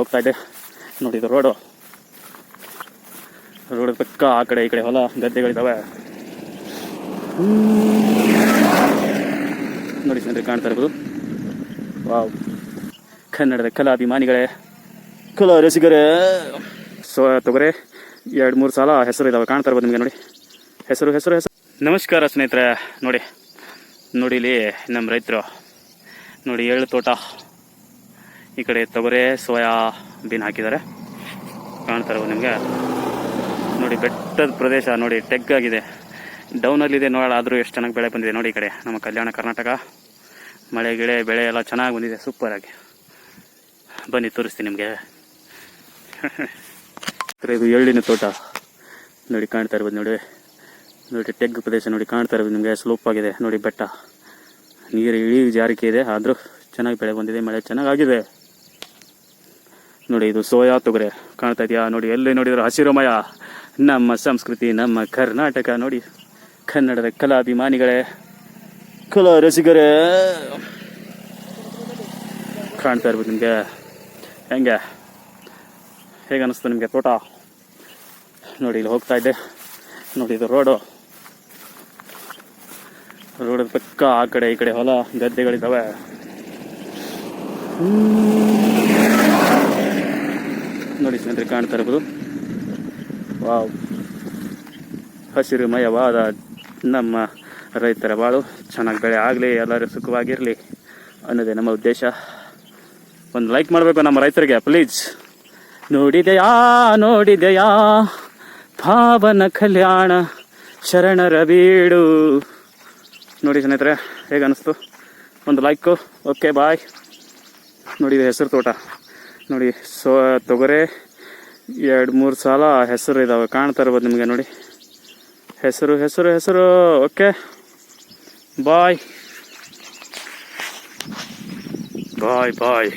ಹೋಗ್ತಾ ಇದೆ. ನೋಡಿ, ಇದು ರೋಡು. ರೋಡ್ ಪಕ್ಕ ಆ ಕಡೆ ಈ ಕಡೆ ಹೊಲ ಗದ್ದೆಗಳಿದ್ದಾವೆ ನೋಡಿ ಸ್ನೇಹಿತರೆ, ಕಾಣ್ತಾ ಇರ್ಬೋದು. ವಾವ್. ಕನ್ನಡದ ಕಲಾಭಿಮಾನಿಗಳೇ. ಕಲಾ ರಸಿಗರೇ. ಸೊ ತೊಗರೆ ಎರಡು, ಮೂರು ಸಾಲ ಹೆಸರು ಇದಾವೆ. ಕಾಣ್ತಾ ಇರ್ಬೋದು ನಿಮಗೆ ನೋಡಿ. ಹೆಸರು ಹೆಸರು ಹೆಸರು. ನಮಸ್ಕಾರ ಸ್ನೇಹಿತರೆ. ನೋಡಿ ನೋಡಿ ಇಲ್ಲಿ ನಮ್ಮ ರೈತರು. ನೋಡಿ, ಎಳ್ಳು ತೋಟ. ಈ ಕಡೆ ತೊಗರೆ, ಸೋಯಾ ಬೀನ್ ಹಾಕಿದ್ದಾರೆ. ಕಾಣ್ತಾ ಇರ್ಬೋದು ನಿಮಗೆ. ನೋಡಿ, ಬೆಟ್ಟದ ಪ್ರದೇಶ, ನೋಡಿ, ಟೆಗ್ ಆಗಿದೆ. ಡೌನಲ್ಲಿದೆ ನೋಡೋಣ, ಆದರೂ ಎಷ್ಟು ಚೆನ್ನಾಗಿ ಬೆಳೆ ಬಂದಿದೆ ನೋಡಿ ಈ ಕಡೆ. ನಮ್ಮ ಕಲ್ಯಾಣ ಕರ್ನಾಟಕ. ಮಳೆ, ಗಿಳೆ, ಬೆಳೆ ಎಲ್ಲ ಚೆನ್ನಾಗಿ ಬಂದಿದೆ ಸೂಪರ್ ಆಗಿ. ಬನ್ನಿ, ತೋರಿಸ್ತೀನಿ ನಿಮಗೆ. ಇದು ಎಳ್ಳಿನ ತೋಟ. ನೋಡಿ, ಕಾಣ್ತಾ ಇರ್ಬೋದು ನೋಡಿ. ನೋಡಿ, ಟೆಗ್ ಪ್ರದೇಶ ನೋಡಿ, ಕಾಣ್ತಾ ಇರ್ಬೋದು ನಿಮಗೆ. ಸ್ಲೋಪ್ ಆಗಿದೆ. ನೋಡಿ, ಬೆಟ್ಟ. ನೀರು ಇಳಿ ಜಾರಿಕೆ ಇದೆ, ಆದರೂ ಚೆನ್ನಾಗಿ ಬೆಳೆ ಬಂದಿದೆ, ಮಳೆ ಚೆನ್ನಾಗಾಗಿದೆ ನೋಡಿ, ಇದು ಸೋಯಾ ತೊಗರೆ ಕಾಣ್ತಾ ಇದೆಯಾ? ನೋಡಿ, ಎಲ್ಲಿ ನೋಡಿದ್ರು ಹಸಿರುಮಯ. ನಮ್ಮ ಸಂಸ್ಕೃತಿ, ನಮ್ಮ ಕರ್ನಾಟಕ. ನೋಡಿ, ಕನ್ನಡದ ಕಲಾಭಿಮಾನಿಗಳೇ. ಕಲಾ ರಸಿಗರೇ. ಕಾಣ್ತಾ ಇರ್ಬೋದು ನಿಮಗೆ. ಹೆಂಗೆ? ಹೇಗೆ ಅನ್ನಿಸ್ತು ನಿಮಗೆ ತೋಟ? ನೋಡಿ, ಇಲ್ಲಿ ಹೋಗ್ತಾ ಇದ್ದೆ. ನೋಡಿ, ಇದು ರೋಡು. ರೋಡ್ ಪಕ್ಕ ಆ ಕಡೆ ಈ ಕಡೆ ಹೊಲ ಗದ್ದೆಗಳಿದ್ದಾವೆ. ನೋಡಿ ಸ್ನೇಹಿತರೆ ಕಾಣ್ತಾ ಇರ್ಬೋದು. ವಾವ್. ಹಸಿರುಮಯವಾದ ನಮ್ಮ ರೈತರ ಬಾಳು. ಚೆನ್ನಾಗಿ ಬೆಳೆ ಆಗಲಿ, ಎಲ್ಲರೂ ಸುಖವಾಗಿರಲಿ ಅನ್ನೋದೇ ನಮ್ಮ ಉದ್ದೇಶ. ಒಂದು ಲೈಕ್ ಮಾಡಬೇಕು ನಮ್ಮ ರೈತರಿಗೆ ಪ್ಲೀಸ್ ನೋಡಿದೆಯಾ ನೋಡಿದೆಯಾ? ಪಾವನ ಕಲ್ಯಾಣ ಶರಣರ ಬೀಡು. ನೋಡಿ ಸ್ನೇಹಿತರೆ, ಹೇಗೆ ಅನ್ನಿಸ್ತು ಒಂದು ಲೈಕು ಓಕೆ ಬಾಯ್ ನೋಡಿ ಇದು ಹೆಸರು ತೋಟ. ನೋಡಿ, ಸೊ, ತೊಗರೆ, ಎರಡು, ಮೂರು ಸಲ ಹೆಸರು ಇದಾವೆ, ಕಾಣ್ತಾ ಇರ್ಬೋದು ನಿಮಗೆ ನೋಡಿ. ಹೆಸರು ಹೆಸರು ಹೆಸರು, ಓಕೆ. ಬಾಯ್ ಬಾಯ್ ಬಾಯ್